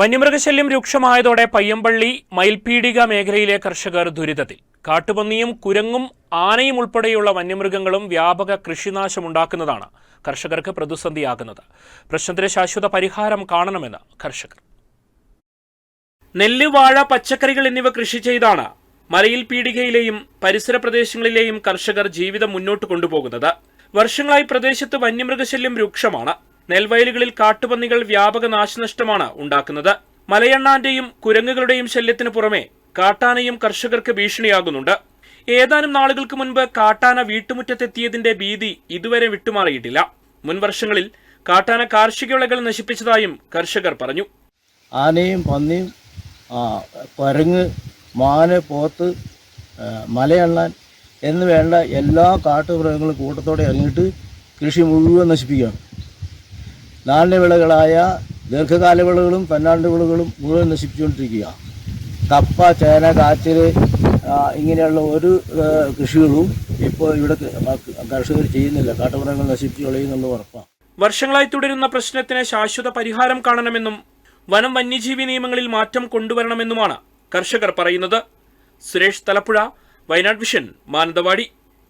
വന്യമൃഗശല്യം രൂക്ഷമായതോടെ പയ്യമ്പള്ളി മയിൽപീടിക മേഖലയിലെ കർഷകർ ദുരിതത്തിൽ. കാട്ടുപന്നിയും കുരങ്ങും ആനയും ഉൾപ്പെടെയുള്ള വന്യമൃഗങ്ങളും വ്യാപക കൃഷിനാശമുണ്ടാക്കുന്നതാണ് കർഷകർക്ക് പ്രതിസന്ധിയാകുന്നത്. പ്രശ്നത്തിന് ശാശ്വത പരിഹാരം കാണണമെന്ന് കർഷകർ. നെല്ല് വാഴ പച്ചക്കറികൾ എന്നിവ കൃഷി ചെയ്താണ് മലയിൽ പീടികയിലെയും പരിസര പ്രദേശങ്ങളിലെയും കർഷകർ ജീവിതം മുന്നോട്ട് കൊണ്ടുപോകുന്നത്. വർഷങ്ങളായി പ്രദേശത്ത് വന്യമൃഗശല്യം രൂക്ഷമാണ്. നെൽവയലുകളിൽ കാട്ടുപന്നികൾ വ്യാപക നാശനഷ്ടമാണ് ഉണ്ടാക്കുന്നത്. മലയണ്ണാന്റെയും കുരങ്ങുകളുടെയും ശല്യത്തിന് പുറമെ കാട്ടാനയും കർഷകർക്ക് ഭീഷണിയാകുന്നുണ്ട്. ഏതാനും നാളുകൾക്ക് മുൻപ് കാട്ടാന വീട്ടുമുറ്റത്തെത്തിയതിന്റെ ഭീതി ഇതുവരെ വിട്ടുമാറിയിട്ടില്ല. മുൻ വർഷങ്ങളിൽ കാട്ടാന കാർഷിക വിളകൾ നശിപ്പിച്ചതായും കർഷകർ പറഞ്ഞു. ആനയും പന്നിയും കുരങ്ങ് മാന് പോത്ത് മലയണ്ണാൻ എന്ന് വേണ്ട എല്ലാ കാട്ടുമൃഗങ്ങളും കൂട്ടത്തോടെ ഇറങ്ങിയിട്ട് കൃഷി മുഴുവൻ നശിപ്പിക്കുകയാണ്. നാണ്യവിളകളായ ദീർഘകാല വിളകളും പന്നാണ്ട് വിളകളും മുഴുവൻ നശിപ്പിച്ചുകൊണ്ടിരിക്കുക. കപ്പ ചേന കാച്ചിൽ ഇങ്ങനെയുള്ള ഒരു കൃഷികളും ഇപ്പോൾ ഇവിടെ കർഷകർ ചെയ്യുന്നില്ല. കാട്ടുമൃഗങ്ങൾ നശിപ്പിച്ച് കളയുന്നുള്ള ഉറപ്പാണ്. വർഷങ്ങളായി തുടരുന്ന പ്രശ്നത്തിന് ശാശ്വത പരിഹാരം കാണണമെന്നും വനം വന്യജീവി നിയമങ്ങളിൽ മാറ്റം കൊണ്ടുവരണമെന്നുമാണ് കർഷകർ പറയുന്നത്. സുരേഷ് തലപ്പുഴ വയനാട് വിഷൻ മാനന്തവാടി.